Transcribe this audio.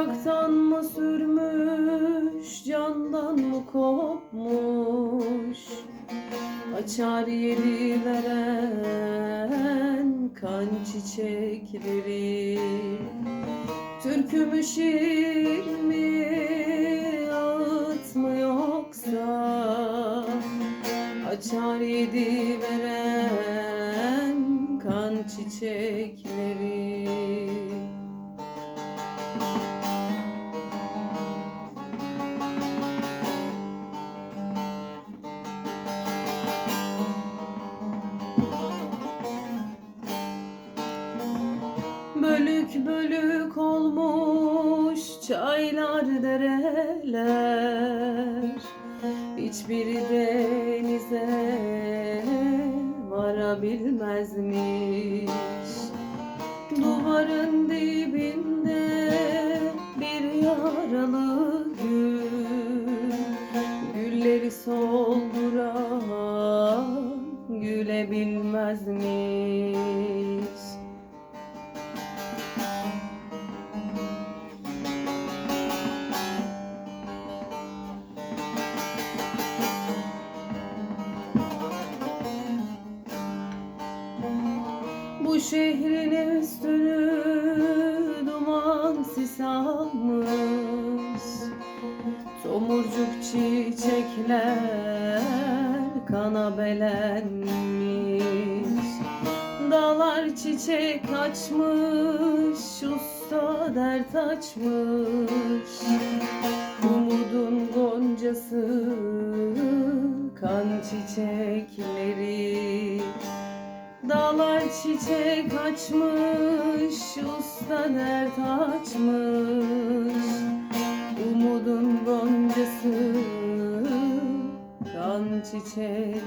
Topraktan mı sürmüş, candan mı kopmuş? Açar yedi veren kan çiçekleri Türkü mü şiir mi, ağıt mı yoksa Açar yedi veren kan çiçekleri çaylar dereler Hiçbiri denize varabilmezmiş. Duvarın dibinde bir yaralı Bu şehrin üstünü duman sis almış Tomurcuk çiçekler kana belenmiş. Dağlar çiçek açmış, usta dert açmış. Umudun goncası, kan çiçekleri Dağlar çiçek açmış, usta dert açmış. Umudun goncası, kan çiçekleri